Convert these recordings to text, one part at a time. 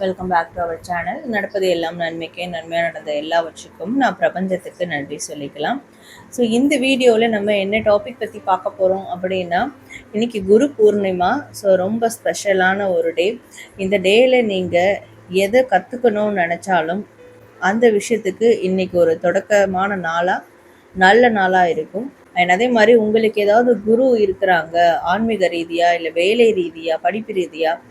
Welcome back to our channel நடப்பது எல்லாம் நன்மைக்கே நன்மையாக நடந்த எல்லாவற்றுக்கும் நான் பிரபஞ்சத்துக்கு நன்றி சொல்லிக்கலாம். ஸோ இந்த வீடியோவில் நம்ம என்ன டாபிக் பற்றி பார்க்க போகிறோம் அப்படின்னா இன்னைக்கு குரு பூர்ணிமா ஸோ ரொம்ப ஸ்பெஷலான ஒரு டே இந்த டேயில் நீங்கள் எதை கற்றுக்கணும்னு நினச்சாலும் அந்த விஷயத்துக்கு இன்னைக்கு ஒரு தொடக்கமான நாளாக நல்ல நாளாக இருக்கும். அண்ட் அதே மாதிரி உங்களுக்கு ஏதாவது குரு இருக்கிறாங்க ஆன்மீக ரீதியாக இல்லை வேலை ரீதியாக படிப்பு ரீதியாக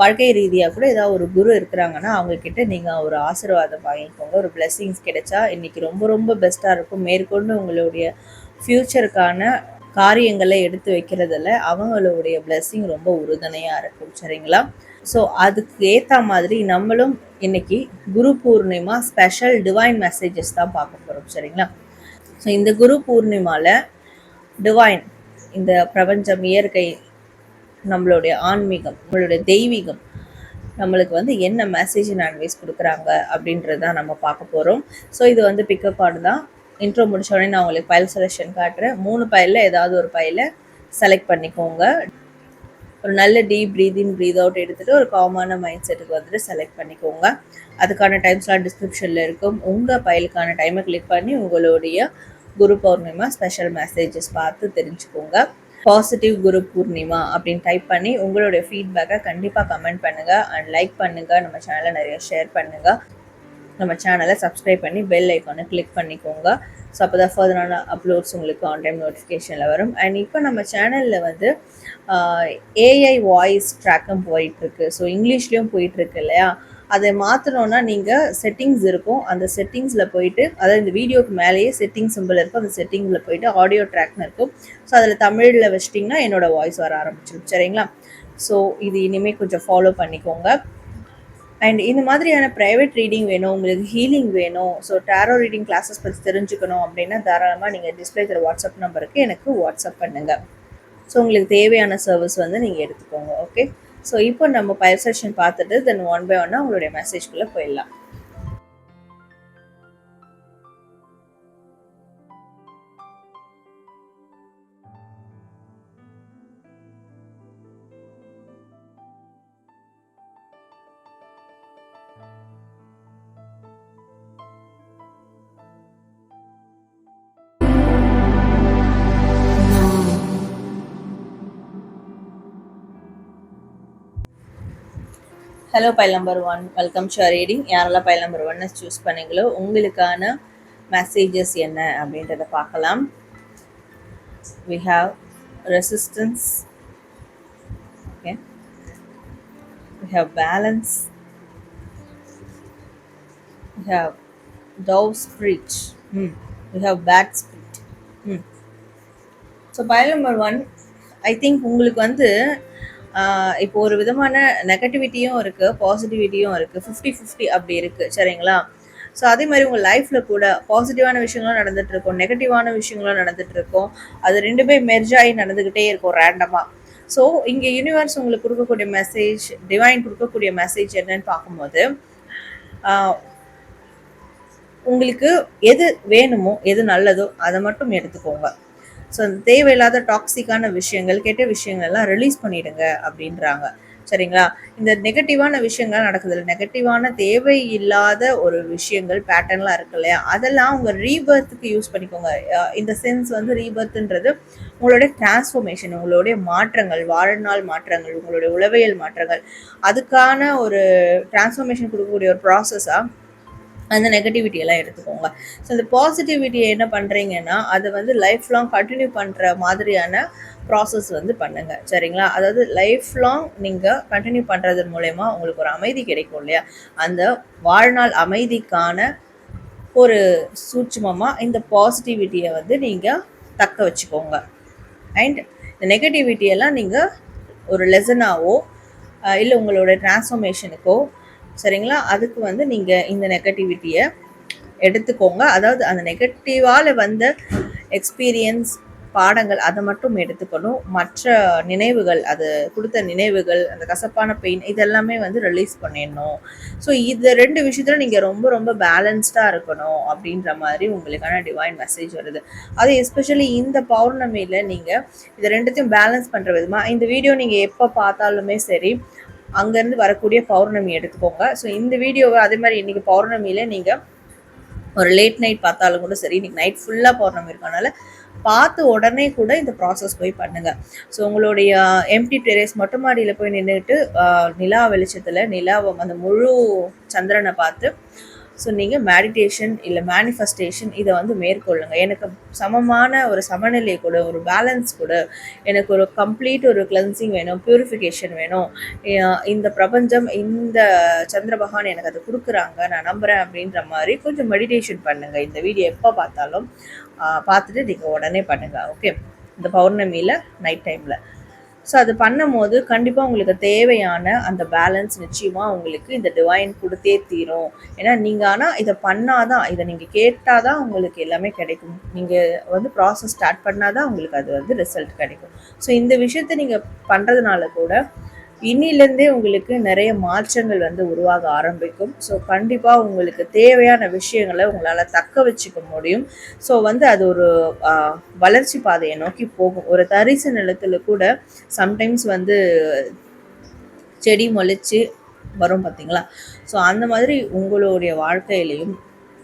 வாழ்க்கை ரீதியாக கூட ஏதாவது ஒரு குரு இருக்கிறாங்கன்னா அவங்கக்கிட்ட நீங்கள் ஒரு ஆசீர்வாதம் வாங்கிக்கோங்க. ஒரு பிளெஸ்ஸிங்ஸ் கிடைச்சா இன்னைக்கு ரொம்ப ரொம்ப பெஸ்ட்டாக இருக்கும். மேற்கொண்டு உங்களுடைய ஃப்யூச்சருக்கான காரியங்களை எடுத்து வைக்கிறதுல அவங்களுடைய பிளெஸ்ஸிங் ரொம்ப உறுதுணையாக இருக்கும். சரிங்களா? ஸோ அதுக்கு ஏற்ற மாதிரி நம்மளும் இன்னைக்கு Guru Purnima special divine messages தான் பார்க்க போகிறோம் சரிங்களா? ஸோ இந்த குரு பூர்ணிமாவில் டிவைன் இந்த பிரபஞ்சம் இயற்கை நம்மளுடைய ஆன்மீகம் நம்மளுடைய தெய்வீகம் நம்மளுக்கு வந்து என்ன மெசேஜ் அண்ட் அட்வைஸ் கொடுக்குறாங்க அப்படின்றது தான் நம்ம பார்க்க போகிறோம் ஸோ இது வந்து பிக்கப் கார்டு தான். இன்ட்ரோ முடிச்ச உடனே நான் உங்களுக்கு ஃபைல் செலெக்ஷன் காட்டுறேன். மூணு ஃபைலில் ஏதாவது ஒரு பயில செலக்ட் பண்ணிக்கோங்க. ஒரு நல்ல டீப் ப்ரீதிங் ப்ரீத் அவுட் எடுத்துகிட்டு ஒரு காமான மைண்ட் செட்டுக்கு வந்துட்டு செலக்ட் பண்ணிக்கோங்க. அதுக்கான டைம்ஸ்லாம் டிஸ்கிரிப்ஷனில் இருக்கும். உங்கள் ஃபைலுக்கான டைமை கிளிக் பண்ணி உங்களுடைய குரு பௌர்ணிமா ஸ்பெஷல் மெசேஜஸ் பார்த்து தெரிஞ்சுக்கோங்க. பாசிட்டிவ் குரு பூர்ணிமா அப்படின்னு டைப் பண்ணி உங்களுடைய ஃபீட்பேக்கை கண்டிப்பாக கமெண்ட் பண்ணுங்கள் அண்ட் லைக் பண்ணுங்கள் நம்ம சேனலை நிறைய ஷேர் பண்ணுங்கள் நம்ம சேனலை சப்ஸ்கிரைப் பண்ணி பெல் ஐக்கானை கிளிக் பண்ணிக்கோங்க. ஸோ அப்போ தான் ஃபர்தரான அப்லோட்ஸ் உங்களுக்கு ஆன் டைம் நோட்டிஃபிகேஷனில் வரும். அண்ட் இப்போ நம்ம சேனலில் வந்து ஏஐ வாய்ஸ் ட்ராக்கும் போயிட்டுருக்கு ஸோ இங்கிலீஷ்லேயும் போயிட்டுருக்கு இல்லையா? அதை மாற்றணுன்னா நீங்கள் செட்டிங்ஸ் இருக்கும். அந்த செட்டிங்ஸில் போயிட்டு அதாவது இந்த வீடியோக்கு மேலேயே செட்டிங் சிம்பிள் இருக்கும் அந்த செட்டிங்கில் போயிட்டு ஆடியோ ட்ராக்னு இருக்கும். ஸோ அதில் தமிழில் வச்சிட்டிங்கன்னா என்னோட வாய்ஸ் வர ஆரம்பிச்சிடும். சரிங்களா? ஸோ இது இனிமேல் கொஞ்சம் ஃபாலோ பண்ணிக்கோங்க. அண்ட் இந்த மாதிரியான ப்ரைவேட் ரீடிங் வேணும். உங்களுக்கு ஹீலிங் வேணும். ஸோ டேரோ ரீடிங் கிளாஸஸ் பற்றி தெரிஞ்சுக்கணும் அப்படின்னா தாராளமாக நீங்கள் டிஸ்பிளே தர வாட்ஸ்அப் நம்பருக்கு எனக்கு வாட்ஸ்அப் பண்ணுங்கள் ஸோ உங்களுக்கு தேவையான சர்வீஸ் வந்து நீங்கள் எடுத்துக்கோங்க. ஓகே ஸோ இப்போ நம்ம பயர் செஷன் பார்த்துட்டு தென் ஒன் பை ஒன்னாக உங்களுடைய மெசேஜ்குள்ளே போயிடலாம். Hello file number one welcome show reading யாரெல்லாம் பைல் நம்பர் ஒன்னை சூஸ் பண்ணீங்களோ உங்களுக்கான மெசேஜஸ் என்ன அப்படின்றத பார்க்கலாம். We have resistance okay we have balance we have dove spirit hmm we have bat spirit hmm so file number one I think உங்களுக்கு வந்து இப்போ ஒரு விதமான நெகட்டிவிட்டியும் இருக்குது பாசிட்டிவிட்டியும் இருக்குது ஃபிஃப்டி ஃபிஃப்டி அப்படி இருக்குது சரிங்களா? ஸோ அதே மாதிரி உங்கள் லைஃப்பில் கூட பாசிட்டிவான விஷயங்களும் நடந்துட்டு இருக்கும் நெகட்டிவான விஷயங்களும் நடந்துட்டு இருக்கும். அது ரெண்டுமே மெர்ஜ் ஆகி நடந்துக்கிட்டே இருக்கும் ரேண்டமாக ஸோ இங்கே யூனிவர்ஸ் உங்களுக்கு கொடுக்கக்கூடிய மெசேஜ் டிவைன் கொடுக்கக்கூடிய மெசேஜ் என்னன்னு பார்க்கும்போது உங்களுக்கு எது வேணுமோ எது நல்லதோ அதை மட்டும் எடுத்துக்கோங்க. ஸோ அந்த தேவையில்லாத டாக்ஸிக்கான விஷயங்கள் கெட்ட விஷயங்கள் எல்லாம் ரிலீஸ் பண்ணிடுங்க அப்படின்றாங்க. சரிங்களா? இந்த நெகட்டிவான விஷயங்கள் நடக்குது இல்லை நெகட்டிவான தேவையில்லாத ஒரு விஷயங்கள் பேட்டர்ன்லாம் இருக்கு இல்லையா? அதெல்லாம் உங்கள் ரீபர்த்துக்கு யூஸ் பண்ணிக்கோங்க. இந்த சென்ஸ் வந்து ரீபர்த்ன்றது உங்களுடைய டிரான்ஸ்ஃபர்மேஷன் உங்களுடைய மாற்றங்கள் வாழ்நாள் மாற்றங்கள் உங்களுடைய உளவியல் மாற்றங்கள். அதுக்கான ஒரு டிரான்ஸ்ஃபர்மேஷன் கொடுக்கக்கூடிய ஒரு ப்ராசஸாக அந்த நெகட்டிவிட்டியெல்லாம் எடுத்துக்கோங்க. ஸோ இந்த பாசிட்டிவிட்டியை என்ன பண்ணுறீங்கன்னா அதை வந்து லைஃப் லாங் கண்டினியூ பண்ணுற மாதிரியான ப்ராசஸ் வந்து பண்ணுங்கள் சரிங்களா? அதாவது லைஃப் லாங் நீங்கள் கண்டினியூ பண்ணுறது மூலயமா உங்களுக்கு ஒரு அமைதி கிடைக்கும் இல்லையா? அந்த வாழ்நாள் அமைதிக்கான ஒரு சூட்சமமாக இந்த பாசிட்டிவிட்டியை வந்து நீங்கள் தக்க வச்சுக்கோங்க. அண்ட் இந்த நெகட்டிவிட்டியெல்லாம் நீங்கள் ஒரு லெசனாவோ இல்லை உங்களோட டிரான்ஸ்ஃபர்மேஷனுக்கோ சரிங்களா? அதுக்கு வந்து நீங்கள் இந்த நெகட்டிவிட்டியை எடுத்துக்கோங்க. அதாவது அந்த நெகட்டிவால் வந்த எக்ஸ்பீரியன்ஸ் பாடங்கள் அதை மட்டும் எடுத்துக்கணும். மற்ற நினைவுகள் அது கொடுத்த நினைவுகள் அந்த கசப்பான பெயின் இதெல்லாமே வந்து ரிலீஸ் பண்ணிடணும். ஸோ இது ரெண்டு விஷயத்துல நீங்கள் ரொம்ப ரொம்ப பேலன்ஸ்டாக இருக்கணும் அப்படின்ற மாதிரி உங்களுக்கான டிவைன் மெசேஜ் வருது. அது எஸ்பெஷலி இந்த பௌர்ணமியில் நீங்கள் இது ரெண்டுத்தையும் பேலன்ஸ் பண்ணுற விதமாக இந்த வீடியோ நீங்கள் எப்போ பார்த்தாலுமே சரி அங்கேருந்து வரக்கூடிய பௌர்ணமி எடுத்துக்கோங்க. ஸோ இந்த வீடியோவை அதே மாதிரி இன்றைக்கி பௌர்ணமியில் நீங்கள் ஒரு லேட் நைட் பார்த்தாலும் கூட சரி இன்னைக்கு நைட் ஃபுல்லாக பௌர்ணமி இருக்கனால பார்த்து உடனே கூட இந்த ப்ராசஸ் போய் பண்ணுங்கள் ஸோ உங்களுடைய எம்டி டெரேஸ் மொட்டை மாடியில் போய் நின்றுட்டு நிலா வெளிச்சத்தில் நிலாவை அந்த முழு சந்திரனை பார்த்து ஸோ நீங்கள் மேடிடேஷன் இல்லை மேனிஃபெஸ்டேஷன் இதை வந்து மேற்கொள்ளுங்கள் எனக்கு சமமான ஒரு சமநிலை கூட ஒரு பேலன்ஸ் கூட எனக்கு ஒரு கம்ப்ளீட் ஒரு கிளென்சிங் வேணும் ப்யூரிஃபிகேஷன் வேணும். இந்த பிரபஞ்சம் இந்த சந்திர பகவான் எனக்கு அதை கொடுக்குறாங்க நான் நம்புகிறேன் அப்படின்ற மாதிரி கொஞ்சம் மெடிடேஷன் பண்ணுங்கள் இந்த வீடியோ எப்போ பார்த்தாலும் பார்த்துட்டு நீங்கள் உடனே பண்ணுங்கள் ஓகே இந்த பௌர்ணமியில் நைட் டைமில் ஸோ அது பண்ணும்போது கண்டிப்பாக உங்களுக்கு தேவையான அந்த பேலன்ஸ் நிச்சயமாக உங்களுக்கு இந்த டிவைன் கொடுத்தே தீரும். ஏன்னா நீங்கள் ஆனால் இதை பண்ணாதான் இதை நீங்கள் கேட்டால் தான் உங்களுக்கு எல்லாமே கிடைக்கும். நீங்கள் வந்து ப்ராசஸ் ஸ்டார்ட் பண்ணாதான் உங்களுக்கு அது வந்து ரிசல்ட் கிடைக்கும். ஸோ இந்த விஷயத்தை நீங்கள் பண்ணுறதுனால கூட இன்னிலேருந்தே உங்களுக்கு நிறைய மாற்றங்கள் வந்து உருவாக ஆரம்பிக்கும். ஸோ கண்டிப்பாக உங்களுக்கு தேவையான விஷயங்களை உங்களால் தக்க வச்சுக்க முடியும். ஸோ வந்து அது ஒரு வளர்ச்சி பாதையை நோக்கி போகும். ஒரு தரிசு நிலத்தில் கூட சம்டைம்ஸ் வந்து செடி முளைச்சி வரும் பார்த்தீங்களா ஸோ அந்த மாதிரி உங்களுடைய வாழ்க்கையிலையும்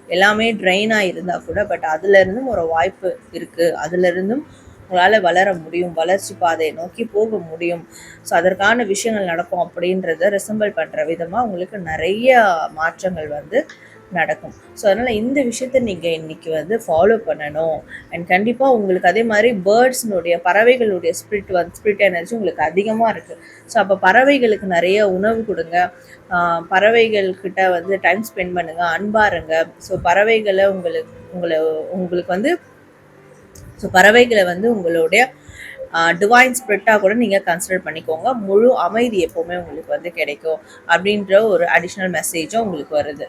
எல்லாமே ட்ரைனாக இருந்தால் கூட பட் அதுலேருந்தும் ஒரு வாய்ப்பு இருக்குது அதுலேருந்தும் உங்களால் வளர முடியும் வளர்ச்சி பாதையை நோக்கி போக முடியும். ஸோ அதற்கான விஷயங்கள் நடக்கும் அப்படின்றத ரிசம்பிள் பண்ணுற விதமாக உங்களுக்கு நிறைய மாற்றங்கள் வந்து நடக்கும். ஸோ அதனால் இந்த விஷயத்த நீங்கள் இன்றைக்கி வந்து ஃபாலோ பண்ணணும். அண்ட் கண்டிப்பாக உங்களுக்கு அதே மாதிரி பேர்ட்ஸ்னுடைய பறவைகளுடைய ஸ்பிரிட் வந்து ஸ்பிரிட் எனர்ஜி உங்களுக்கு அதிகமாக இருக்குது ஸோ அப்போ பறவைகளுக்கு நிறைய உணவு கொடுங்க. பறவைகள்கிட்ட வந்து டைம் ஸ்பெண்ட் பண்ணுங்கள் அன்பாருங்க. ஸோ பறவைகளை உங்களுக்கு உங்களை உங்களுக்கு வந்து ஸோ பறவைகளை வந்து உங்களுடைய டிவைன் ஸ்பிரிட்டாக கூட நீங்கள் கன்சிடர் பண்ணிக்கோங்க. முழு அமைதி எப்போவுமே உங்களுக்கு வந்து கிடைக்கும் அப்படின்ற ஒரு அடிஷ்னல் மெசேஜும் உங்களுக்கு வருது.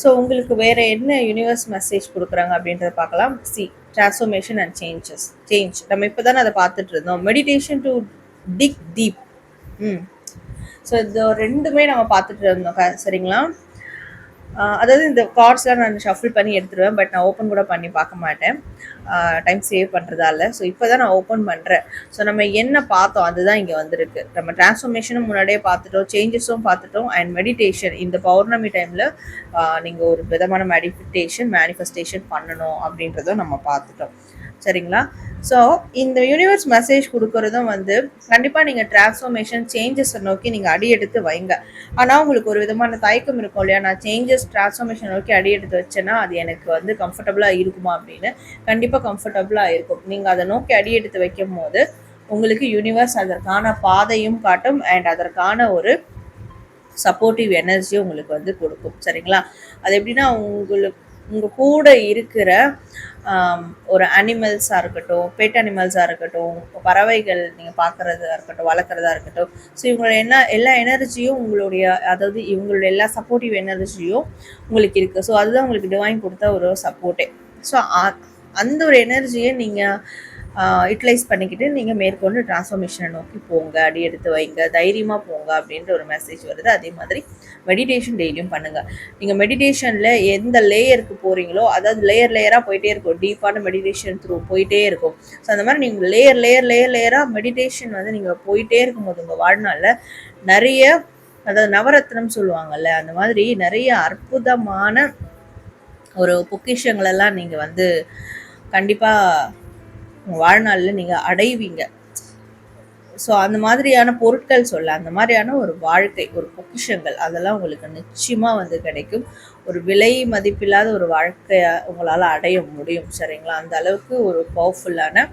ஸோ உங்களுக்கு வேற என்ன யூனிவர்ஸ் மெசேஜ் கொடுக்குறாங்க அப்படின்றத பார்க்கலாம். See transformation and changes change நம்ம இப்போ தானே அதை பார்த்துட்டு இருந்தோம். Meditation to dig deep hmm. So இது ரெண்டுமே நம்ம பார்த்துட்டு இருந்தோம். சரிங்களா? அதாவது இந்த கார்ட்ஸ்லாம் நான் ஷஃபிள் பண்ணி எடுத்துருவேன் பட் நான் ஓப்பன் கூட பண்ணி பார்க்க மாட்டேன். டைம் சேவ் பண்ணுறதால ஸோ இப்போ தான் நான் ஓப்பன் பண்ணுறேன் ஸோ நம்ம என்ன பார்த்தோம் அதுதான் இங்கே வந்திருக்கு. நம்ம டிரான்ஸ்ஃபர்மேஷனும் முன்னாடியே பார்த்துட்டோம் சேஞ்சஸும் பார்த்துட்டோம் அண்ட் மெடிடேஷன் இந்த பௌர்ணமி டைமில் நீங்கள் ஒரு விதமான மெடிடேஷன் மேனிஃபெஸ்டேஷன் பண்ணணும் அப்படின்றதும் நம்ம பார்த்துட்டோம். சரிங்களா? ஸோ இந்த யூனிவர்ஸ் மெசேஜ் கொடுக்கறதும் வந்து கண்டிப்பாக நீங்கள் டிரான்ஸ்ஃபர்மேஷன் சேஞ்சஸை நோக்கி நீங்கள் அடி எடுத்து வைங்க. ஆனால் உங்களுக்கு ஒரு விதமான தயக்கம் இருக்கும் இல்லையா? நான் சேஞ்சஸ் டிரான்ஸ்ஃபர்மேஷன் நோக்கி அடி எடுத்து வச்சேன்னா அது எனக்கு வந்து கம்ஃபர்டபுளாக இருக்குமா அப்படின்னு? கண்டிப்பாக கம்ஃபர்டபுளாக இருக்கும். நீங்கள் அதை நோக்கி அடி எடுத்து வைக்கும் போது உங்களுக்கு யூனிவர்ஸ் அதற்கான பாதையும் காட்டும் அண்ட் அதற்கான ஒரு சப்போர்ட்டிவ் எனர்ஜியும் உங்களுக்கு வந்து கொடுக்கும். சரிங்களா? அது எப்படின்னா உங்களுக்கு உங்கள் கூட இருக்கிற ஒரு அனிமல்ஸாக இருக்கட்டும் பெட் அனிமல்ஸாக இருக்கட்டும் பறவைகள் நீங்கள் பார்க்குறதா இருக்கட்டும் வளர்க்குறதா இருக்கட்டும். ஸோ இவங்களோட என்ன எல்லா எனர்ஜியும் உங்களுடைய அதாவது இவங்களுடைய எல்லா சப்போர்ட்டிவ் எனர்ஜியும் உங்களுக்கு இருக்குது ஸோ அதுதான் உங்களுக்கு டிவைன் கொடுத்த ஒரு சப்போர்ட்டே ஸோ அந்த ஒரு எனர்ஜியை நீங்கள் யூட்டிலைஸ் பண்ணிக்கிட்டு நீங்கள் மேற்கொண்டு டிரான்ஸ்ஃபர்மேஷனை நோக்கி போங்க அடி எடுத்து வைங்க தைரியமாக போங்க அப்படின்ற ஒரு மெசேஜ் வருது. அதே மாதிரி மெடிடேஷன் டெய்லியும் பண்ணுங்கள் நீங்கள் மெடிடேஷனில் எந்த லேயருக்கு போகிறீங்களோ அதாவது லேயர் லேயராக போயிட்டே இருக்கும். டீப்பான மெடிடேஷன் த்ரூ போயிட்டே இருக்கும். ஸோ அந்த மாதிரி நீங்கள் லேயர் லேயர் லேயர் லேயராக மெடிடேஷன் வந்து நீங்கள் போயிட்டே இருக்கும்போது உங்கள் வாழ்நாளில் நிறைய அதாவது நவரத்னம் சொல்லுவாங்கல்ல அந்த மாதிரி நிறைய அற்புதமான ஒரு பொக்கிஷங்களெல்லாம் நீங்கள் வந்து கண்டிப்பாக வாழ்நாளில் நீங்கள் அடைவீங்க. ஸோ அந்த மாதிரியான பொருட்கள் சொல்ல அந்த மாதிரியான ஒரு வாழ்க்கை ஒரு பொக்கிஷங்கள் அதெல்லாம் உங்களுக்கு நிச்சயமாக வந்து கிடைக்கும். ஒரு விலை மதிப்பில்லாத ஒரு வாழ்க்கையை உங்களால் அடைய முடியும் சரிங்களா? அந்த அளவுக்கு ஒரு பவர்ஃபுல்லான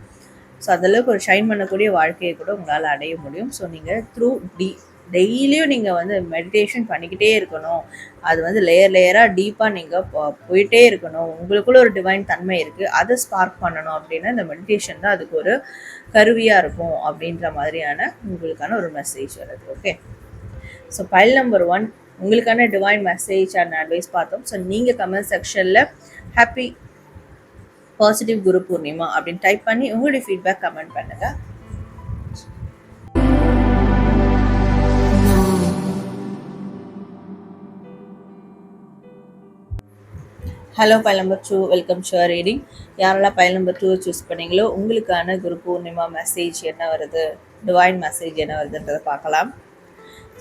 ஸோ அந்தளவுக்கு ஒரு ஷைன் பண்ணக்கூடிய வாழ்க்கையை கூட உங்களால் அடைய முடியும். ஸோ நீங்கள் த்ரூ டி டெய்லியும் நீங்கள் வந்து மெடிடேஷன் பண்ணிக்கிட்டே இருக்கணும். அது வந்து லேயர் லேயராக டீப்பாக நீங்கள் போயிட்டே இருக்கணும். உங்களுக்குள்ள ஒரு டிவைன் தன்மை இருக்குது அதை ஸ்பார்க் பண்ணணும் அப்படின்னா இந்த மெடிடேஷன் தான் அதுக்கு ஒரு கருவியாக இருக்கும் அப்படின்ற மாதிரியான உங்களுக்கான ஒரு மெசேஜ் வருது. Okay so file number one உங்களுக்கான டிவைன் மெசேஜ் அண்ட் அட்வைஸ் பார்த்தோம். ஸோ நீங்கள் கமெண்ட் செக்ஷனில் ஹாப்பி பாசிட்டிவ் குரு பூர்ணிமா அப்படின்னு டைப் பண்ணி உங்களுடைய ஃபீட்பேக் கமெண்ட் பண்ணுங்கள் hello file number two welcome sure reading யாரெல்லாம் ஃபைல் நம்பர் டூ சூஸ் பண்ணீங்களோ உங்களுக்கான குரு பூர்ணிமா மெசேஜ் என்ன வருது? டிவைன் மெசேஜ் என்ன வருதுன்றதை பார்க்கலாம்.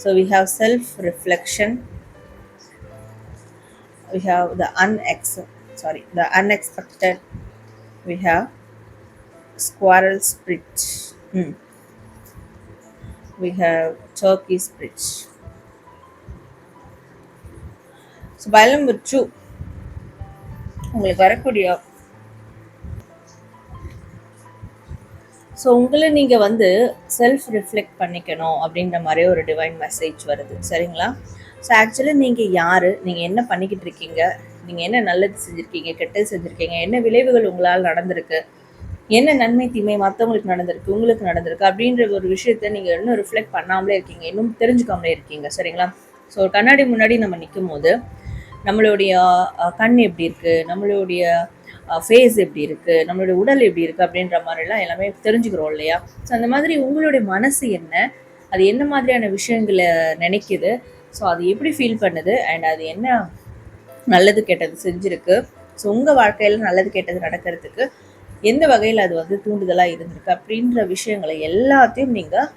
So we have self reflection we have the unex sorry the unexpected we have squirrel spirit hmm we have turkey spirit. So by number two. உங்களுக்கு வரக்கூடிய so உங்களை நீங்கள் வந்து செல்ஃப் ரிஃப்ளெக்ட் பண்ணிக்கணும் அப்படின்ற மாதிரி ஒரு டிவைன் மெசேஜ் வருது. சரிங்களா? ஸோ ஆக்சுவலி நீங்கள் யார்? நீங்கள் என்ன பண்ணிக்கிட்டு இருக்கீங்க? நீங்கள் என்ன நல்லது செஞ்சுருக்கீங்க? கெட்டது செஞ்சுருக்கீங்க? என்ன விளைவுகள் உங்களால் நடந்திருக்கு? என்ன நன்மை தீமை மற்றவங்களுக்கு நடந்திருக்கு? உங்களுக்கு நடந்திருக்கு? அப்படின்ற ஒரு விஷயத்த நீங்கள் இன்னும் ரிஃப்ளெக்ட் பண்ணாமலே இருக்கீங்க. இன்னும் தெரிஞ்சுக்காமலே இருக்கீங்க. சரிங்களா? ஸோ கண்ணாடி முன்னாடி நம்ம நிற்கும் போது நம்மளுடைய கண் எப்படி இருக்குது நம்மளுடைய ஃபேஸ் எப்படி இருக்குது நம்மளுடைய உடல் எப்படி இருக்குது அப்படின்ற மாதிரிலாம் எல்லாமே தெரிஞ்சுக்கிறோம் இல்லையா? ஸோ அந்த மாதிரி உங்களுடைய மனசு என்ன? அது என்ன மாதிரியான விஷயங்களை நினைக்குது? ஸோ அது எப்படி ஃபீல் பண்ணுது? அண்ட் அது என்ன நல்லது கெட்டது செஞ்சுருக்கு? ஸோ உங்கள் வாழ்க்கையில் நல்லது கெட்டது நடக்கிறதுக்கு எந்த வகையில் அது வந்து தூண்டுதலாக இருந்திருக்கு? அப்படின்ற விஷயங்களை எல்லாத்தையும் நீங்கள்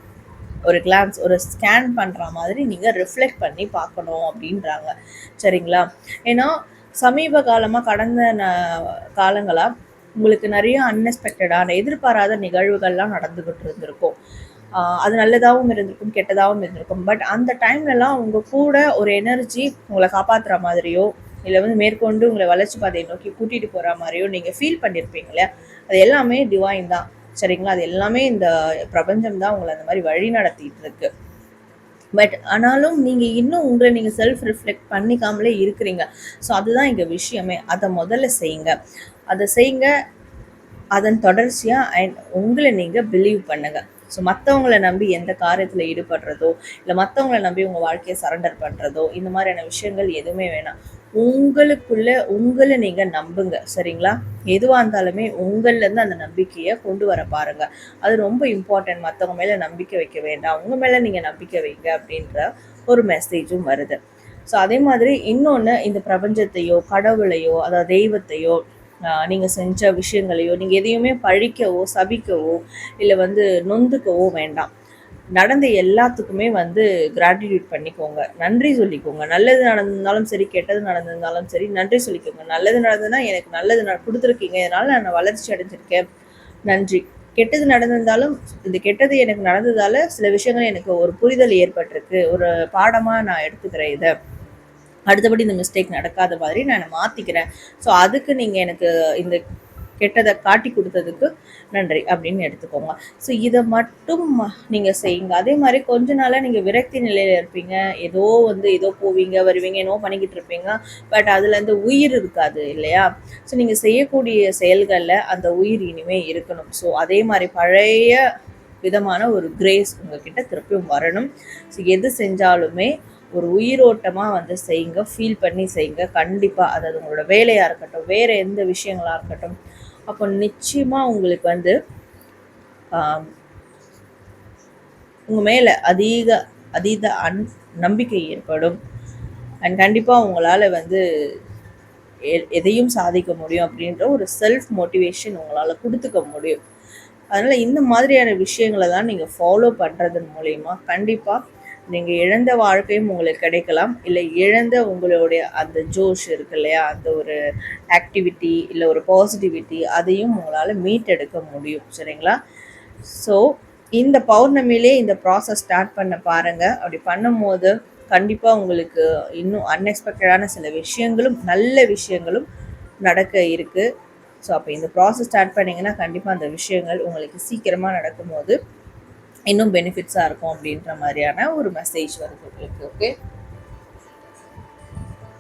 ஒரு கிளான்ஸ் ஒரு ஸ்கேன் பண்ணுற மாதிரி நீங்கள் ரிஃப்ளெக்ட் பண்ணி பார்க்கணும் அப்படின்றாங்க. சரிங்களா? ஏன்னா சமீப காலமாக கடந்த காலங்களாக உங்களுக்கு நிறைய அன்எக்ஸ்பெக்டடான எதிர்பாராத நிகழ்வுகள்லாம் நடந்துக்கிட்டு இருந்திருக்கும். அது நல்லதாகவும் இருந்திருக்கும் கெட்டதாகவும் இருந்திருக்கும். பட் அந்த டைம்லலாம் உங்கள் கூட ஒரு எனர்ஜி உங்களை காப்பாற்றுற மாதிரியோ இல்லை வந்து மேற்கொண்டு உங்களை வளர்ச்சி பாதையை நோக்கி கூட்டிகிட்டு போகிற மாதிரியோ நீங்கள் ஃபீல் பண்ணியிருப்பீங்களே அது எல்லாமே டிவைன் தான். சரிங்களா? அது எல்லாமே இந்த பிரபஞ்சம் தான் உங்களை அந்த மாதிரி வழி நடத்திட்டு இருக்கு. பட் ஆனாலும் நீங்கள் இன்னும் உங்களை நீங்கள் செல்ஃப் ரிஃப்ளெக்ட் பண்ணிக்காமலே இருக்கிறீங்க. ஸோ அதுதான் இங்கே விஷயமே. அதை முதல்ல செய்யுங்க. அதை செய்யுங்க. அதன் தொடர்ச்சியாக அண்ட் உங்களை நீங்கள் பிலீவ் பண்ணுங்கள் ஸோ மற்றவங்களை நம்பி எந்த காரியத்தில் ஈடுபடுறதோ இல்லை மற்றவங்களை நம்பி உங்கள் வாழ்க்கையை சரண்டர் பண்ணுறதோ இந்த மாதிரியான விஷயங்கள் எதுவுமே வேணாம். உங்களுக்குள்ள உங்களை நீங்கள் நம்புங்க. சரிங்களா? எதுவாக இருந்தாலுமே உங்கள்லேருந்து அந்த நம்பிக்கையை கொண்டு வர பாருங்க. அது ரொம்ப இம்பார்ட்டன்ட் மற்றவங்க மேலே நம்பிக்கை வைக்க வேண்டாம். உங்கள் மேலே நீங்கள் நம்பிக்கை வைங்க அப்படின்ற ஒரு மெசேஜும் வருது. ஸோ அதே மாதிரி இன்னொன்று இந்த பிரபஞ்சத்தையோ கடவுளையோ அதாவது தெய்வத்தையோ நீங்கள் செஞ்ச விஷயங்களையோ நீங்கள் எதையுமே பழிக்கவோ சபிக்கவோ இல்லை வந்து நொந்துக்கவோ வேண்டாம். நடந்த எல்லாத்துக்குமே வந்து கிராட்டிடியூட் பண்ணிக்கோங்க. நன்றி சொல்லிக்கோங்க. நல்லது நடந்திருந்தாலும் சரி கெட்டது நடந்திருந்தாலும் சரி நன்றி சொல்லிக்கோங்க. நல்லது நடந்ததுன்னா எனக்கு நல்லது நான் கொடுத்துருக்கீங்க. இதனால் நான் வளர்ச்சி அடைஞ்சிருக்கேன். நன்றி. கெட்டது நடந்திருந்தாலும் இந்த கெட்டது எனக்கு நடந்ததால் சில விஷயங்கள் எனக்கு ஒரு புரிதல் ஏற்பட்டிருக்கு. ஒரு பாடமாக நான் எடுத்துக்கிறேன் இதை. அடுத்தபடி இந்த மிஸ்டேக் நடக்காத மாதிரி நான் மாற்றிக்கிறேன் ஸோ அதுக்கு நீங்கள் எனக்கு இந்த கெட்டதை காட்டி கொடுத்ததுக்கு நன்றி அப்படின்னு எடுத்துக்கோங்க. ஸோ இதை மட்டும் நீங்கள் செய்யுங்க. அதே மாதிரி கொஞ்ச நாளாக நீங்கள் விரக்தி நிலையில் இருப்பீங்க. ஏதோ வந்து ஏதோ போவீங்க வருவீங்க என்னவோ பண்ணிக்கிட்டு இருப்பீங்க. பட் அதுலேருந்து உயிர் இருக்காது இல்லையா? ஸோ நீங்கள் செய்யக்கூடிய செயல்களில் அந்த உயிர் இனிமே இருக்கணும். ஸோ அதே மாதிரி பழைய விதமான ஒரு கிரேஸ் உங்ககிட்ட திருப்பியும் வரணும். ஸோ எது செஞ்சாலுமே ஒரு உயிரோட்டமாக வந்து செய்யுங்க ஃபீல் பண்ணி செய்யுங்க. கண்டிப்பாக அதாவது உங்களோட வேலையாக இருக்கட்டும் வேறு எந்த விஷயங்களாக இருக்கட்டும். அப்போ நிச்சயமாக உங்களுக்கு வந்து உங்கள் மேலே அதிக அதீத அன் நம்பிக்கை ஏற்படும். அண்ட் கண்டிப்பாக உங்களால் வந்து எதையும் சாதிக்க முடியும் அப்படின்ற ஒரு செல்ஃப் மோட்டிவேஷன் உங்களால் கொடுத்துக்க முடியும். அதனால் இந்த மாதிரியான விஷயங்களை தான் நீங்கள் ஃபாலோ பண்ணுறதன் மூலயமா கண்டிப்பாக நீங்கள் இழந்த வாழ்க்கையும் உங்களுக்கு கிடைக்கலாம். இல்லை இழந்த உங்களுடைய அந்த ஜோஷ் இருக்கு இல்லையா? அந்த ஒரு ஆக்டிவிட்டி இல்லை ஒரு பாசிட்டிவிட்டி அதையும் உங்களால் மீட்டெடுக்க முடியும். சரிங்களா? ஸோ இந்த பௌர்ணமிலே இந்த ப்ராசஸ் ஸ்டார்ட் பண்ண பாருங்கள் அப்படி பண்ணும்போது கண்டிப்பாக உங்களுக்கு இன்னும் அன்எக்ஸ்பெக்டடான சில விஷயங்களும் நல்ல விஷயங்களும் நடக்க இருக்குது ஸோ அப்போ இந்த ப்ராசஸ் ஸ்டார்ட் பண்ணிங்கன்னா கண்டிப்பாக அந்த விஷயங்கள் உங்களுக்கு சீக்கிரமாக நடக்கும்போது இன்னும் பெனிஃபிட்ஸாக இருக்கும் அப்படின்ற மாதிரியான ஒரு மெசேஜ் வருது உங்களுக்கு okay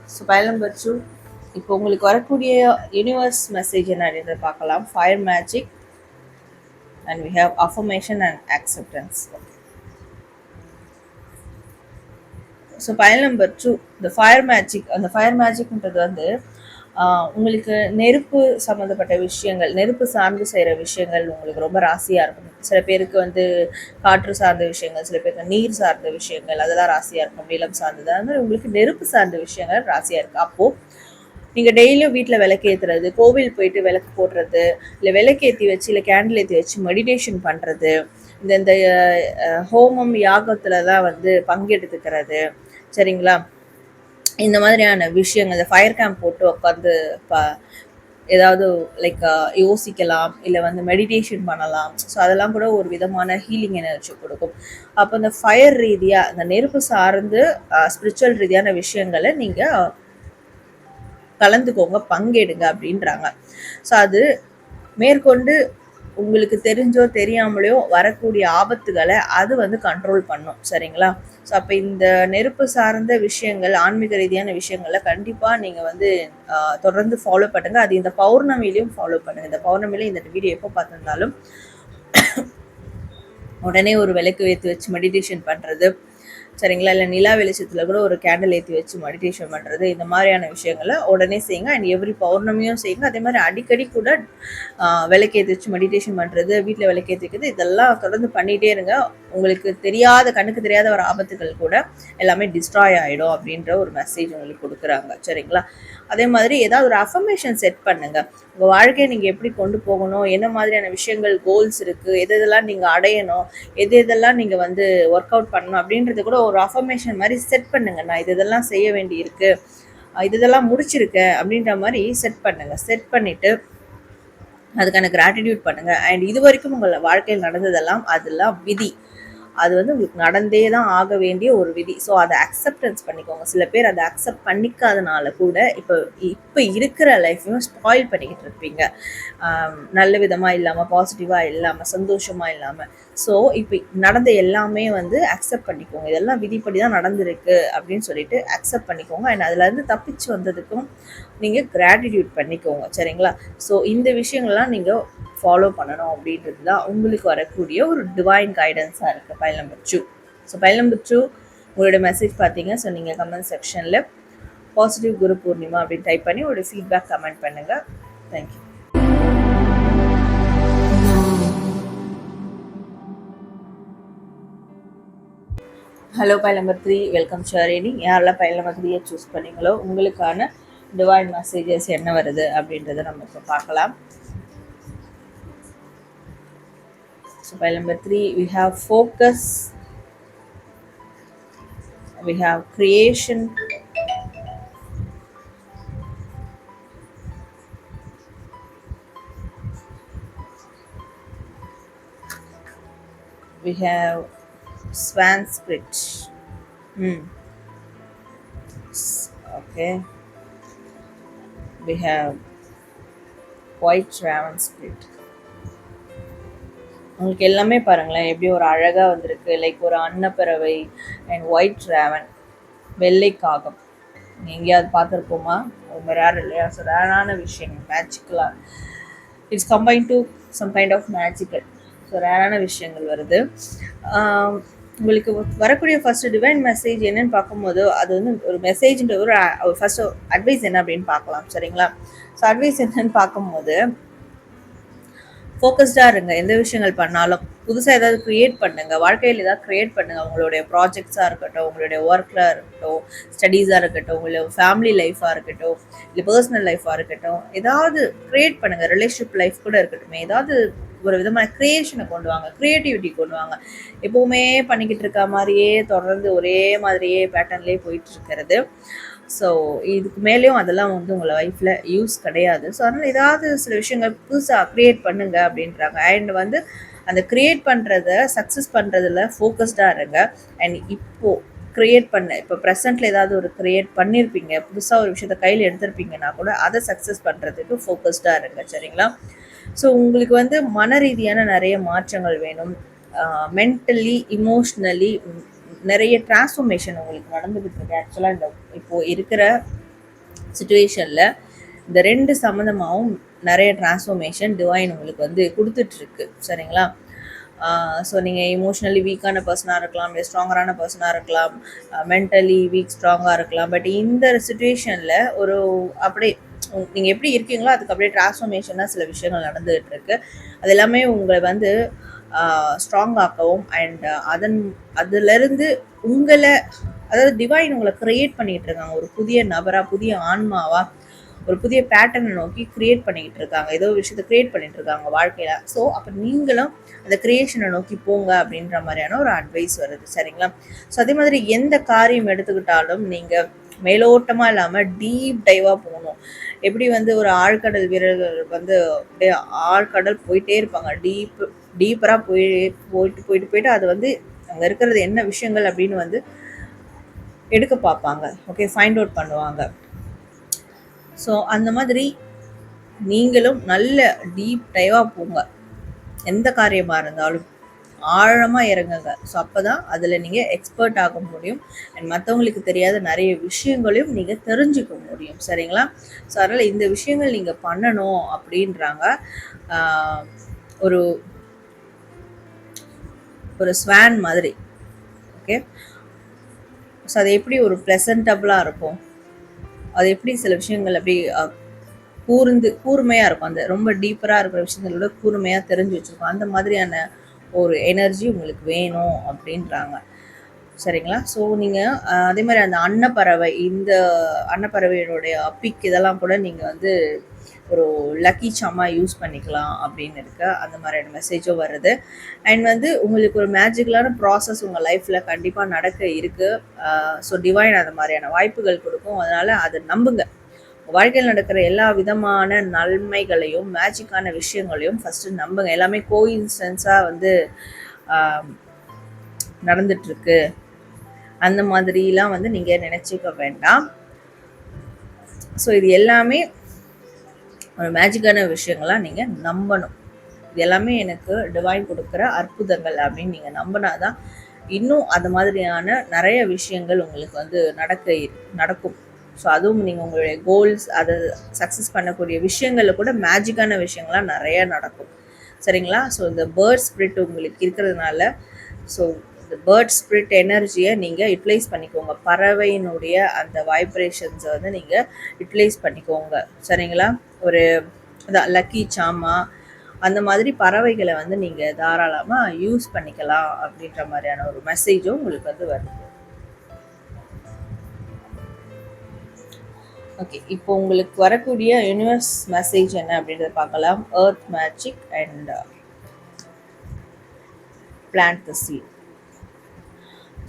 so file number two இப்போ உங்களுக்கு வரக்கூடிய யூனிவர்ஸ் மெசேஜ் என்ன அப்படின்றத பார்க்கலாம். Fire magic and we have affirmation and acceptance so file number two இந்த ஃபயர் மேஜிக் அந்த ஃபயர் மேஜிக்ன்றது வந்து உங்களுக்கு நெருப்பு சம்மந்தப்பட்ட விஷயங்கள் நெருப்பு சார்ந்து செய்கிற விஷயங்கள் உங்களுக்கு ரொம்ப ராசியாக இருக்கும். சில பேருக்கு வந்து காற்று சார்ந்த விஷயங்கள் சில பேருக்கு நீர் சார்ந்த விஷயங்கள் அதெல்லாம் ராசியாக இருக்கும். நிலம் சார்ந்தது. அது மாதிரி உங்களுக்கு நெருப்பு சார்ந்த விஷயங்கள் ராசியாக இருக்குது அப்போது நீங்கள் டெய்லியும் வீட்டில் விளக்கேற்றுறது கோவில் போயிட்டு விளக்கு போடுறது இல்லை விளக்கேற்றி வச்சு இல்லை கேண்டில் ஏற்றி வச்சு மெடிடேஷன் பண்ணுறது இந்த இந்த ஹோமம் யாகத்தில் தான் வந்து பங்கெடுத்துக்கிறது. சரிங்களா? இந்த மாதிரியான விஷயங்கள் இந்த ஃபயர் கேம்ப் போட்டு உட்காந்து ப ஏதாவது லைக் யோசிக்கலாம் இல்லை வந்து மெடிடேஷன் பண்ணலாம். ஸோ அதெல்லாம் கூட ஒரு விதமான ஹீலிங் எனர்ஜி கொடுக்கும். அப்போ இந்த ஃபயர் ரீதியாக அந்த நெருப்பு சார்ந்து ஸ்பிரிச்சுவல் ரீதியான விஷயங்களை நீங்கள் கலந்துக்கோங்க பங்கெடுங்க அப்படின்றாங்க. ஸோ அது மேற்கொண்டு உங்களுக்கு தெரிஞ்சோ தெரியாமலையோ வரக்கூடிய ஆபத்துகளை அது வந்து கண்ட்ரோல் பண்ணும். சரிங்களா? ஸோ அப்போ இந்த நெருப்பு சார்ந்த விஷயங்கள் ஆன்மீக ரீதியான விஷயங்களை கண்டிப்பாக நீங்கள் வந்து தொடர்ந்து ஃபாலோ பண்ணுங்க. அது இந்த பௌர்ணமிலையும் ஃபாலோ பண்ணுங்கள் இந்த பௌர்ணமியில இந்த வீடியோ எப்போ பார்த்துருந்தாலும் உடனே ஒரு விளக்கு ஏற்றி வச்சு மெடிடேஷன் பண்ணுறது சரிங்களா? இல்லை நிலா வெளிச்சத்தில் கூட ஒரு கேண்டில் ஏற்றி வச்சு மெடிடேஷன் பண்ணுறது இந்த மாதிரியான விஷயங்களை உடனே செய்யுங்க. அண்ட் எவ்ரி பௌர்ணமியும் செய்யுங்க. அதே மாதிரி அடிக்கடி கூட விளக்கேற்றி வச்சு மெடிடேஷன் பண்ணுறது வீட்டில் விளக்கேற்றி வைக்கிறது இதெல்லாம் தொடர்ந்து பண்ணிகிட்டே இருங்க. உங்களுக்கு தெரியாத கண்ணுக்கு தெரியாத ஒரு ஆபத்துகள் கூட எல்லாமே டிஸ்ட்ராய் ஆகிடும் அப்படின்ற ஒரு மெசேஜ் உங்களுக்கு கொடுக்குறாங்க. சரிங்களா? அதே மாதிரி ஏதாவது ஒரு அஃபர்மேஷன் செட் பண்ணுங்க. உங்கள் வாழ்க்கையை நீங்கள் எப்படி கொண்டு போகணும்? என்ன மாதிரியான விஷயங்கள் கோல்ஸ் இருக்குது எது எதெல்லாம் நீங்கள் அடையணும்? எது எதெல்லாம் நீங்கள் வந்து ஒர்க் அவுட் பண்ணணும்? அப்படின்றது கூட ஒரு அஃபர்மேஷன் மாதிரி செட் பண்ணுங்க. நான் இது இதெல்லாம் செய்ய வேண்டியிருக்கு. இது இதெல்லாம் முடிச்சிருக்கேன் அப்படின்ற மாதிரி செட் பண்ணுங்கள் செட் பண்ணிவிட்டு அதுக்கான கிராட்டிடியூட் பண்ணுங்க. அண்ட் இது வரைக்கும் உங்கள் வாழ்க்கையில் நடந்ததெல்லாம் அதெல்லாம் விதி. அது வந்து உங்களுக்கு நடந்தே தான் ஆக வேண்டிய ஒரு விதி. ஸோ அதை அக்செப்டன்ஸ் பண்ணிக்கோங்க. சில பேர் அதை அக்செப்ட் பண்ணிக்காதனால கூட இப்போ இப்போ இருக்கிற லைஃப்பையும் ஸ்பாயில் பண்ணிக்கிட்டு இருப்பீங்க. நல்ல விதமாக இல்லாமல் பாசிட்டிவாக இல்லாமல் சந்தோஷமாக இல்லாமல் ஸோ இப்போ நடந்த எல்லாமே வந்து அக்செப்ட் பண்ணிக்கோங்க. இதெல்லாம் விதிப்படி தான் நடந்திருக்கு அப்படின்னு சொல்லிட்டு அக்செப்ட் பண்ணிக்கோங்க. அண்ட் அதுலேருந்து தப்பிச்சு வந்ததுக்கும் நீங்கள் கிராட்டிடியூட் பண்ணிக்கோங்க. சரிங்களா? ஸோ இந்த விஷயங்கள்லாம் நீங்கள் ஃபாலோ பண்ணணும் அப்படின்றது தான் உங்களுக்கு வரக்கூடிய ஒரு டிவைன் கைடன்ஸாக இருக்குது file number two so file number two உங்களோட மெசேஜ் பார்த்தீங்க. ஸோ நீங்கள் கமெண்ட் செக்ஷனில் பாசிட்டிவ் குரு பூர்ணிமா அப்படின்னு டைப் பண்ணி உங்களோட ஃபீட்பேக் கமெண்ட் பண்ணுங்கள் thank you hello file number three welcome ஷாரினி யாரெல்லாம் பைல் நம்பர் த்ரீயை சூஸ் பண்ணீங்களோ உங்களுக்கான டிவைன் மெசேஜஸ் என்ன வருது அப்படின்றத நம்ம இப்போ பார்க்கலாம். So file number three we have focus we have creation we have swan spirit hmm okay S- okay. We have white raven உங்களுக்கு எல்லாமே பாருங்களேன் எப்படி ஒரு அழகாக வந்திருக்கு. லைக் ஒரு அன்னப்பறவை அண்ட் ஒயிட் ரேவன் வெள்ளை காகம். எங்கேயாவது பார்த்துருப்போமா? ரொம்ப ரேர் இல்லையா? ஸோ ரேரான விஷயம் மேஜிக்கலாக it's combine to some kind of magical so ரேரான விஷயங்கள் வருது. Um, உங்களுக்கு வரக்கூடிய ஃபர்ஸ்ட் டிவைன் மெசேஜ் என்னன்னு பார்க்கும்போது அது வந்து ஒரு மெசேஜ்ன்ற ஒரு ஃபர்ஸ்ட் அட்வைஸ் என்ன அப்படின்னு பார்க்கலாம் சரிங்களா? ஸோ அட்வைஸ் என்னன்னு பார்க்கும்போது ஃபோக்கஸ்டாக இருங்க எந்த விஷயங்கள் பண்ணாலும். புதுசாக ஏதாவது க்ரியேட் பண்ணுங்கள் வாழ்க்கையில் ஏதாவது க்ரியேட் பண்ணுங்க. உங்களுடைய ப்ராஜெக்ட்ஸாக இருக்கட்டும் உங்களுடைய ஒர்க்கில் இருக்கட்டும் ஸ்டடீஸாக இருக்கட்டும் உங்களுடைய ஃபேமிலி லைஃபாக இருக்கட்டும் இல்லை பர்சனல் லைஃபாக இருக்கட்டும் ஏதாவது க்ரியேட் பண்ணுங்கள் ரிலேஷன்ஷிப் லைஃப் கூட இருக்கட்டும். ஏதாவது ஒரு விதமான க்ரியேஷனை கொண்டு வாங்க. க்ரியேட்டிவிட்டி கொண்டு வாங்க. எப்போவுமே பண்ணிக்கிட்டு இருக்க மாதிரியே தொடர்ந்து ஒரே மாதிரியே பேட்டர்ன்லேயே போயிட்டு இருக்கிறது. ஸோ இதுக்கு மேலேயும் அதெல்லாம் வந்து உங்களை லைஃப்பில் யூஸ் கிடையாது. ஸோ அதனால் ஏதாவது சில விஷயங்கள் புதுசாக க்ரியேட் பண்ணுங்கள் அப்படின்றாங்க. அண்ட் வந்து அந்த க்ரியேட் பண்ணுறத சக்ஸஸ் பண்ணுறதுல ஃபோக்கஸ்டாக இருங்க. அண்ட் இப்போது க்ரியேட் பண்ண. இப்போ ப்ரெசென்ட்டில் ஏதாவது ஒரு க்ரியேட் பண்ணியிருப்பீங்க புதுசாக ஒரு விஷயத்த கையில் எடுத்திருப்பீங்கன்னா கூட அதை சக்ஸஸ் பண்ணுறதுக்கு ஃபோக்கஸ்டாக இருங்க. சரிங்களா? ஸோ உங்களுக்கு வந்து மன ரீதியான நிறைய மாற்றங்கள் வேணும். மென்டலி இமோஷ்னலி நிறைய டிரான்ஸ்ஃபர்மேஷன் உங்களுக்கு நடந்துக்கிட்டு இருக்கு ஆக்சுவலாக இந்த இப்போது இருக்கிற சுச்சுவேஷனில் இந்த ரெண்டு சம்மந்தமாகவும் நிறைய டிரான்ஸ்ஃபர்மேஷன் டிவைன் உங்களுக்கு வந்து கொடுத்துட்ருக்கு சரிங்களா? ஸோ நீங்கள் இமோஷ்னலி வீக்கான பர்சனாக இருக்கலாம் இல்லை ஸ்ட்ராங்கரான பர்சனாக இருக்கலாம் மென்டலி வீக் ஸ்ட்ராங்காக இருக்கலாம். பட் இந்த சுச்சுவேஷனில் ஒரு அப்படியே நீங்கள் எப்படி இருக்கீங்களோ அதுக்கு அப்படியே டிரான்ஸ்ஃபர்மேஷனாக சில விஷயங்கள் நடந்துகிட்டு இருக்கு அது எல்லாமே உங்களை வந்து ஸ்ட்ராங் ஆக்கவும் அண்ட் அதன் அதுலேருந்து உங்களை அதாவது டிவைன் உங்களை க்ரியேட் பண்ணிகிட்டு இருக்காங்க ஒரு புதிய நபராக புதிய ஆன்மாவாக ஒரு புதிய பேட்டர்னை நோக்கி க்ரியேட் பண்ணிக்கிட்டு இருக்காங்க ஏதோ ஒரு விஷயத்தை க்ரியேட் பண்ணிட்டு இருக்காங்க வாழ்க்கையில். ஸோ அப்போ நீங்களும் அந்த க்ரியேஷனை நோக்கி போங்க அப்படின்ற மாதிரியான ஒரு அட்வைஸ் வருது. சரிங்களா? ஸோ அதே மாதிரி எந்த காரியம் எடுத்துக்கிட்டாலும் நீங்கள் மேலோட்டமாக இல்லாமல் டீப் டைவாக போகணும். எப்படி வந்து ஒரு ஆழ்கடல் வீரர்கள் வந்து அப்படியே ஆழ்கடல் போயிட்டே இருப்பாங்க. டீப் டீப்பராக போய் போயிட்டு போயிட்டு போயிட்டு அது வந்து அங்கே இருக்கிறது என்ன விஷயங்கள் அப்படின்னு வந்து எடுக்க பார்ப்பாங்க. ஓகே ஃபைண்ட் அவுட் பண்ணுவாங்க. ஸோ அந்த மாதிரி நீங்களும் நல்ல டீப் டைவாக போங்க. எந்த காரியமாக இருந்தாலும் ஆழமாக இறங்குங்க. ஸோ அப்போ தான் அதில் நீங்கள் எக்ஸ்பர்ட் ஆக முடியும். அண்ட் மற்றவங்களுக்கு தெரியாத நிறைய விஷயங்களையும் நீங்கள் தெரிஞ்சுக்க முடியும். சரிங்களா? ஸோ அதனால் இந்த விஷயங்கள் நீங்கள் பண்ணணும் அப்படின்றாங்க. ஒரு ஒரு ஸ்வேன் மாதிரி. ஓகே ஸோ அது எப்படி ஒரு ப்ளசன்டபுளாக இருக்கும்? அது எப்படி சில விஷயங்கள் அப்படி கூர்ந்து கூர்மையாக இருக்கும். அந்த ரொம்ப டீப்பராக இருக்கிற விஷயங்களோட கூர்மையாக தெரிஞ்சு வச்சுருக்கோம். அந்த மாதிரியான ஒரு எனர்ஜி உங்களுக்கு வேணும் அப்படின்றாங்க. சரிங்களா? ஸோ நீங்கள் அதே மாதிரி அந்த அன்னப்பறவை இந்த அன்னப்பறவையினுடைய அப்பிக் இதெல்லாம் கூட நீங்கள் வந்து ஒரு லக்கி சாமா யூஸ் பண்ணிக்கலாம் அப்படின்னு இருக்கு. அந்த மாதிரியான மெசேஜும் வருது. அண்ட் வந்து உங்களுக்கு ஒரு மேஜிக்கலான ப்ராசஸ் உங்கள் லைஃப்பில் கண்டிப்பாக நடக்க இருக்குது ஸோ டிவைன் அந்த மாதிரியான வாய்ப்புகள் கொடுக்கும். அதனால் அதை நம்புங்க. வாழ்க்கையில் நடக்கிற எல்லா விதமான நன்மைகளையும் மேஜிக்கான விஷயங்களையும் ஃபஸ்ட்டு நம்புங்க. எல்லாமே கோயின்ஸ்டன்ஸாக வந்து நடந்துட்டுருக்கு. அந்த மாதிரிலாம் வந்து நீங்கள் நினச்சிக்க வேண்டாம். ஸோ இது எல்லாமே ஒரு மேஜிக்கான விஷயங்கள்லாம் நீங்கள் நம்பணும். இது எல்லாமே எனக்கு டிவைன் கொடுக்குற அற்புதங்கள் அப்படின்னு நீங்கள் நம்பினா தான் இன்னும் அது மாதிரியான நிறைய விஷயங்கள் உங்களுக்கு வந்து நடக்க நடக்கும். ஸோ அதுவும் நீங்கள் உங்களுடைய கோல்ஸ் அதை சக்ஸஸ் பண்ணக்கூடிய விஷயங்களில் கூட மேஜிக்கான விஷயங்கள்லாம் நிறைய நடக்கும். சரிங்களா? ஸோ இந்த பேர்ட் ஸ்பிரிட் உங்களுக்கு இருக்கிறதுனால ஸோ பேர்ட் ஸ்பிரிட் எனர்ஜியை நீங்கள் யூட்டிலைஸ் பண்ணிக்கோங்க. பறவையினுடைய அந்த வைப்ரேஷன்ஸை வந்து நீங்கள் யூட்டிலைஸ் பண்ணிக்கோங்க. சரிங்களா? ஒரு அதான் லக்கி சாமா அந்த மாதிரி பறவைகளை வந்து நீங்கள் தாராளமாக யூஸ் பண்ணிக்கலாம் அப்படின்ற மாதிரியான ஒரு மெசேஜும் உங்களுக்கு வந்து வருது. ஓகே இப்போ உங்களுக்கு வரக்கூடிய யூனிவர்ஸ் மெசேஜ் என்ன அப்படின்றத பார்க்கலாம். Earth magic and plant the seed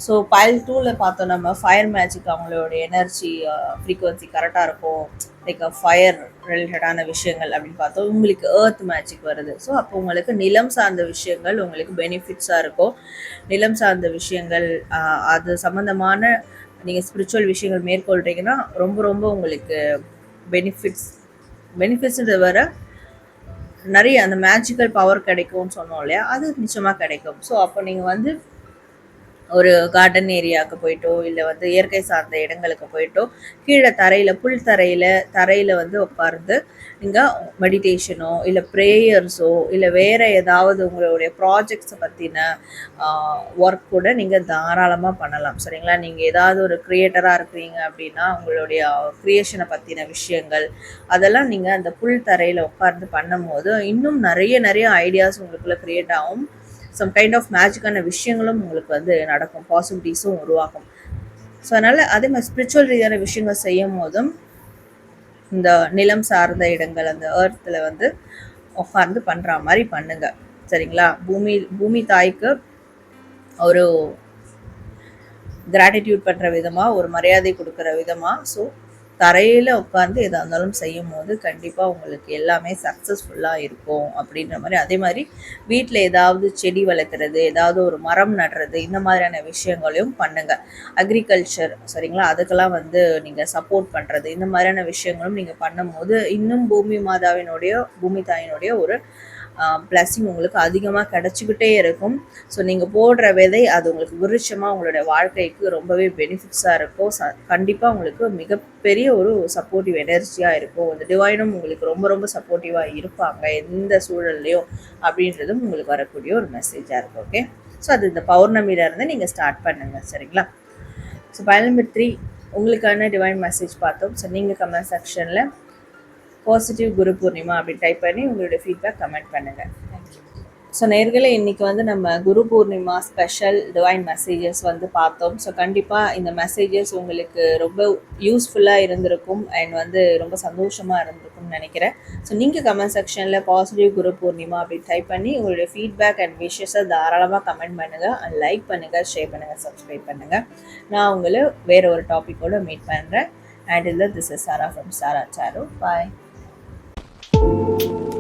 so file டூவில் பார்த்தோம் நம்ம ஃபயர் மேஜிக் அவங்களோட எனர்ஜி ஃப்ரீக்குவன்சி கரெக்டாக இருக்கும். லைக் ஃபயர் ரிலேட்டடான விஷயங்கள் அப்படின்னு பார்த்தோம். உங்களுக்கு ஏர்த் மேஜிக் வருது. ஸோ அப்போ உங்களுக்கு நிலம் சார்ந்த விஷயங்கள் உங்களுக்கு பெனிஃபிட்ஸாக இருக்கும். நிலம் சார்ந்த விஷயங்கள் uh, அது சம்மந்தமான நீங்கள் ஸ்பிரிச்சுவல் விஷயங்கள் மேற்கொள்கிறீங்கன்னா ரொம்ப ரொம்ப உங்களுக்கு பெனிஃபிட்ஸ் பெனிஃபிட்ஸ்ன்றத வர நிறைய அந்த மேஜிக்கல் பவர் கிடைக்கும்னு சொன்னோம் இல்லையா? அது நிச்சயமாக கிடைக்கும். ஸோ அப்போ நீங்கள் வந்து ஒரு கார்டன் ஏரியாவுக்கு போயிட்டோ இல்லை வந்து இயற்கை சார்ந்த இடங்களுக்கு போயிட்டோ கீழே தரையில் புல் தரையில் தரையில் வந்து உட்கார்ந்து நீங்கள் மெடிடேஷனோ இல்லை ப்ரேயர்ஸோ இல்லை வேறு ஏதாவது உங்களுடைய ப்ராஜெக்ட்ஸை பற்றின ஒர்க் கூட நீங்கள் தாராளமாக பண்ணலாம். சரிங்களா? நீங்கள் ஏதாவது ஒரு க்ரியேட்டராக இருக்கிறீங்க அப்படின்னா உங்களுடைய க்ரியேஷனை பற்றின விஷயங்கள் அதெல்லாம் நீங்கள் அந்த புல் தரையில் உட்கார்ந்து பண்ணும்போது இன்னும் நிறைய நிறைய ஐடியாஸ் உங்களுக்குள்ளே க்ரியேட் ஆகும். சம் கைண்ட் ஆஃப் மேஜிக்கான விஷயங்களும் உங்களுக்கு வந்து நடக்கும் பாசிபிலிட்டிஸும் உருவாகும். ஸோ அதனால் அதே மாதிரி ஸ்பிரிச்சுவல் ரீதியான விஷயங்கள் செய்யும் போதும் இந்த நிலம் சார்ந்த இடங்கள் அந்த ஏர்த்தில் வந்து உட்கார்ந்து பண்ணுற மாதிரி பண்ணுங்க. சரிங்களா? பூமி பூமி தாய்க்கு ஒரு கிராட்டிடியூட் பண்ணுற விதமாக ஒரு மரியாதை கொடுக்குற விதமாக ஸோ தரையில் உட்காந்து எதாக இருந்தாலும் செய்யும் போது கண்டிப்பாக உங்களுக்கு எல்லாமே சக்ஸஸ்ஃபுல்லாக இருக்கும் அப்படின்ற மாதிரி. அதே மாதிரி வீட்டில் ஏதாவது செடி வளர்க்குறது ஏதாவது ஒரு மரம் நடுறது இந்த மாதிரியான விஷயங்களையும் பண்ணுங்கள் அக்ரிகல்ச்சர் சரிங்களா? அதுக்கெல்லாம் வந்து நீங்கள் சப்போர்ட் பண்ணுறது இந்த மாதிரியான விஷயங்களும் நீங்கள் பண்ணும்போது இன்னும் பூமி மாதாவினுடைய பூமி தாயினுடைய ஒரு பிளஸிங் உங்களுக்கு அதிகமாக கிடச்சிக்கிட்டே இருக்கும். ஸோ நீங்கள் போடுற விதை அது உங்களுக்கு விருட்சமாக உங்களுடைய வாழ்க்கைக்கு ரொம்பவே பெனிஃபிட்ஸாக இருக்கும். ச கண்டிப்பாக உங்களுக்கு மிகப்பெரிய ஒரு சப்போர்ட்டிவ் எனர்ஜியாக இருக்கும். அந்த டிவைனும் உங்களுக்கு ரொம்ப ரொம்ப சப்போர்ட்டிவாக இருப்பாங்க. எந்த சூழல்லையும் அப்படின்றதும் உங்களுக்கு வரக்கூடிய ஒரு மெசேஜாக இருக்கும் ஓகே ஸோ அது இந்த பௌர்ணமியிலேருந்து நீங்கள் ஸ்டார்ட் பண்ணுங்கள் சரிங்களா? ஸோ பயன் நம்பர் த்ரீ உங்களுக்கான டிவைன் மெசேஜ் பார்த்தோம். ஸோ நீங்கள் கமெண்ட் செக்ஷனில் பாசிட்டிவ் குரு பூர்ணிமா அப்படின்னு டைப் பண்ணி உங்களுடைய ஃபீட்பேக் கமெண்ட் பண்ணுங்கள் ஸோ நேர்களை இன்றைக்கி வந்து நம்ம Guru Purnima special divine messages வந்து பார்த்தோம். ஸோ கண்டிப்பாக இந்த மெசேஜஸ் உங்களுக்கு ரொம்ப யூஸ்ஃபுல்லாக இருந்திருக்கும் அண்ட் வந்து ரொம்ப சந்தோஷமாக இருந்திருக்கும்னு நினைக்கிறேன். ஸோ நீங்கள் கமெண்ட் செக்ஷனில் பாசிட்டிவ் குரு பூர்ணிமா அப்படின்னு டைப் பண்ணி உங்களுடைய ஃபீட்பேக் அண்ட் விஷஸை தாராளமாக கமெண்ட் பண்ணுங்கள் அண்ட் லைக் பண்ணுங்கள் ஷேர் பண்ணுங்கள் சப்ஸ்கிரைப் பண்ணுங்கள் நான் உங்களை வேறு ஒரு டாப்பிக்கோடு மீட் பண்ணுறேன் அண்ட் இல்லை this is Sara from Sara Saru bye Thank you.